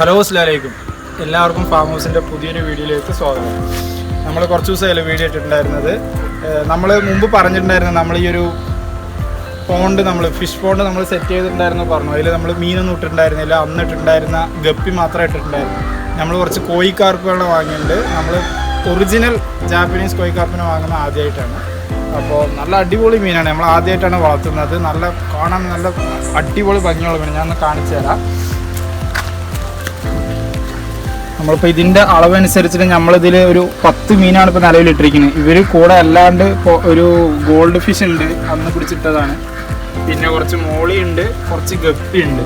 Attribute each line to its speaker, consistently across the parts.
Speaker 1: Hello അസ്ലാലേക്കും എല്ലാവർക്കും farm ഹൗസിന്റെ പുതിയൊരു വീഡിയോയിലേക്ക് സ്വാഗതം. നമ്മൾ കുറച്ച് ദിവസമായാലും വീഡിയോ ഇട്ടിട്ടുണ്ടായിരുന്നത്? നമ്മൾ മുമ്പ് പറഞ്ഞിട്ടുണ്ടായിരുന്നു നമ്മൾ ഈ ഒരു പോണ്ട് നമ്മൾ ഫിഷ് പോണ്ട് നമ്മൾ സെറ്റ് ചെയ്തിട്ടുണ്ടായിരുന്നു പറഞ്ഞു. അതിൽ നമ്മൾ മീനൊന്നും ഇട്ടിട്ടുണ്ടായിരുന്നില്ല. അന്ന് ഇട്ടിട്ടുണ്ടായിരുന്ന ഗപ്പി മാത്രമേ ഇട്ടിട്ടുണ്ടായിരുന്നു. നമ്മൾ കുറച്ച് കോയിക്കാർപ്പുകളെ വാങ്ങിയിട്ടുണ്ട്. നമ്മൾ ഒറിജിനൽ ജാപ്പനീസ് കോയിക്കാർപ്പിനെ വാങ്ങുന്ന ആദ്യമായിട്ടാണ് അപ്പോൾ നല്ല അടിപൊളി മീനാണ്. നമ്മൾ ആദ്യമായിട്ടാണ് വളർത്തുന്നത്. നല്ല കാണാൻ നല്ല അടിപൊളി ഭംഗിയുള്ള മീൻ ഞാൻ കാണിച്ചു തരാം. നമ്മളിപ്പോൾ ഇതിന്റെ അളവനുസരിച്ചിട്ട് നമ്മളിതിൽ ഒരു പത്ത് മീനാണ് ഇപ്പോൾ നിലവിലിട്ടിരിക്കുന്നത്. ഇവർ കൂടെ അല്ലാണ്ട് ഇപ്പോൾ ഒരു ഗോൾഡ് ഫിഷ് ഉണ്ട് അന്ന് പിടിച്ചിട്ടതാണ് പിന്നെ കുറച്ച് മോളി ഉണ്ട് കുറച്ച് ഗപ്പി ഉണ്ട്.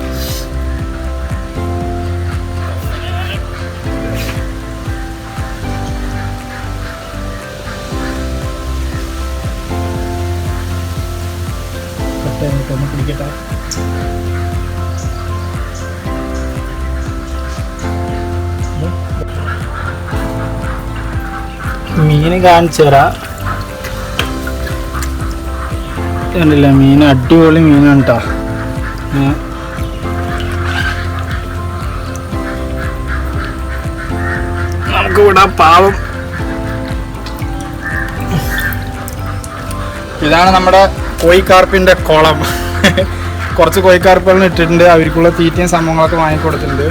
Speaker 1: പിടിക്കട്ടെ മീൻ കാണിച്ചു തരാം. കണ്ടില്ല മീൻ അടിപൊളി മീനാണ് കേട്ടോ നമുക്ക് വിടാം പാവം. ഇതാണ് നമ്മുടെ കോയിക്കാർപ്പിന്റെ കുളം. കുറച്ച് കോയിക്കാർപ്പുകൾ ഇട്ടിട്ടുണ്ട്. അവർക്കുള്ള തീറ്റയും സംഭവങ്ങളൊക്കെ വാങ്ങിക്കൊടുത്തിട്ടുണ്ട്.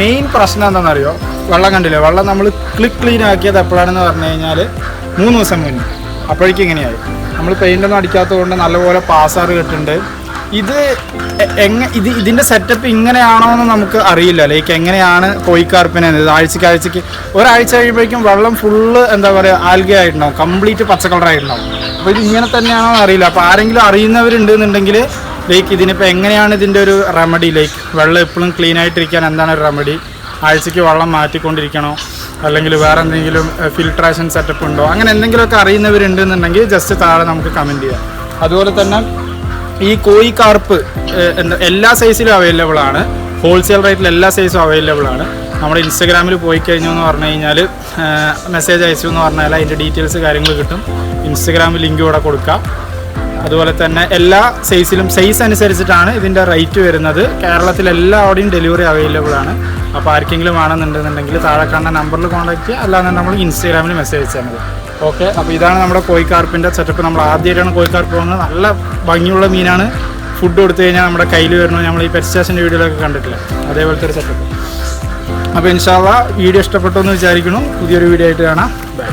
Speaker 1: മെയിൻ പ്രശ്നം എന്താണെന്നറിയോ? വെള്ളം കണ്ടില്ല? വെള്ളം നമ്മൾ ക്ലിക്ക് ക്ലീൻ ആക്കിയത് എപ്പോഴാണെന്ന് പറഞ്ഞു കഴിഞ്ഞാൽ മൂന്ന് ദിവസം മുന്നേ. അപ്പോഴേക്കും ഇങ്ങനെയായി. നമ്മൾ പെയിന്റൊന്നും അടിക്കാത്തത് കൊണ്ട് നല്ലപോലെ പാസാറ് കിട്ടുന്നുണ്ട് ഇത് എങ്ങ ഇത് ഇതിന്റെ സെറ്റപ്പ് ഇങ്ങനെയാണോ എന്ന് നമുക്ക് അറിയില്ല. ലൈക്ക് എങ്ങനെയാണ് കോയിക്കാർപ്പിനെ ആഴ്ചക്ക് ആഴ്ചക്ക് ഒരാഴ്ച കഴിയുമ്പോഴേക്കും വെള്ളം ഫുള്ള് എന്താ പറയുക ആൽഗ ആയിട്ടുണ്ടാവും കംപ്ലീറ്റ് പച്ച കളർ ആയിട്ടുണ്ടാവും. അപ്പോൾ ഇത് ഇങ്ങനെ തന്നെയാണോ എന്ന് അറിയില്ല. അപ്പോൾ ആരെങ്കിലും അറിയുന്നവരുണ്ട് എന്നുണ്ടെങ്കിൽ ലൈക്ക് ഇതിനിപ്പോൾ എങ്ങനെയാണ് ഇതിന്റെ ഒരു റെമഡി ലൈക്ക് വെള്ളം എപ്പോഴും ക്ലീൻ ആയിട്ടിരിക്കാൻ എന്താണ് ഒരു റെമഡി ആഴ്ചക്ക് വെള്ളം മാറ്റിക്കൊണ്ടിരിക്കണോ? അല്ലെങ്കിൽ വേറെ എന്തെങ്കിലും ഫിൽട്രേഷൻ സെറ്റപ്പ് ഉണ്ടോ? അങ്ങനെ എന്തെങ്കിലുമൊക്കെ അറിയുന്നവരുണ്ട് എന്നുണ്ടെങ്കിൽ ജസ്റ്റ് താഴെ നമുക്ക് കമന്റ് ചെയ്യാം. അതുപോലെ തന്നെ ഈ കോയി കാർപ്പ് എല്ലാ സൈസിലും അവൈലബിൾ ആണ്. ഹോൾസെയിൽ റേറ്റിൽ എല്ലാ സൈസും അവൈലബിൾ ആണ്. നമ്മുടെ ഇൻസ്റ്റഗ്രാമിൽ പോയി കഴിഞ്ഞു എന്ന് പറഞ്ഞു കഴിഞ്ഞാൽ മെസ്സേജ് അയച്ചു എന്ന് പറഞ്ഞാൽ അതിന്റെ ഡീറ്റെയിൽസ് കാര്യങ്ങൾ കിട്ടും. ഇൻസ്റ്റഗ്രാമിൽ ലിങ്ക് ഇവിടെ കൊടുക്കാം. അതുപോലെ തന്നെ എല്ലാ സൈസിലും സൈസ് അനുസരിച്ചിട്ടാണ് ഇതിന്റെ റേറ്റ് വരുന്നത്. കേരളത്തിൽ എല്ലാവിടെയും ഡെലിവറി അവൈലബിൾ ആണ്. അപ്പോൾ ആർക്കെങ്കിലും വേണമെന്നുണ്ടെന്നുണ്ടെങ്കിൽ താഴെ കാണുന്ന നമ്പറിൽ കോൺടാക്ട് ചെയ്യുക. അല്ലാതെ നമ്മൾ ഇൻസ്റ്റാഗ്രാമിൽ മെസ്സേജ് അയച്ചാൽ മതി. ഓക്കെ അപ്പോൾ ഇതാണ് നമ്മുടെ കോഴിക്കാർപ്പിന്റെ സെറ്റപ്പ് നമ്മൾ ആദ്യമായിട്ടാണ് കോഴിക്കാർപ്പ് പോകുന്നത്. നല്ല ഭംഗിയുള്ള മീനാണ്. ഫുഡ് കൊടുത്തു കഴിഞ്ഞാൽ നമ്മുടെ കയ്യിൽ വരണോ നമ്മൾ ഈ പെറ്റ് സ്റ്റേഷന്റെ വീഡിയോയിലൊക്കെ കണ്ടിട്ടില്ല? അതേപോലത്തെ ഒരു സെറ്റപ്പ് അപ്പോൾ ഇൻഷാല്ല വീഡിയോ ഇഷ്ടപ്പെട്ടു എന്ന് വിചാരിക്കുന്നു. പുതിയൊരു വീഡിയോ ആയിട്ട് കാണാം. ബൈ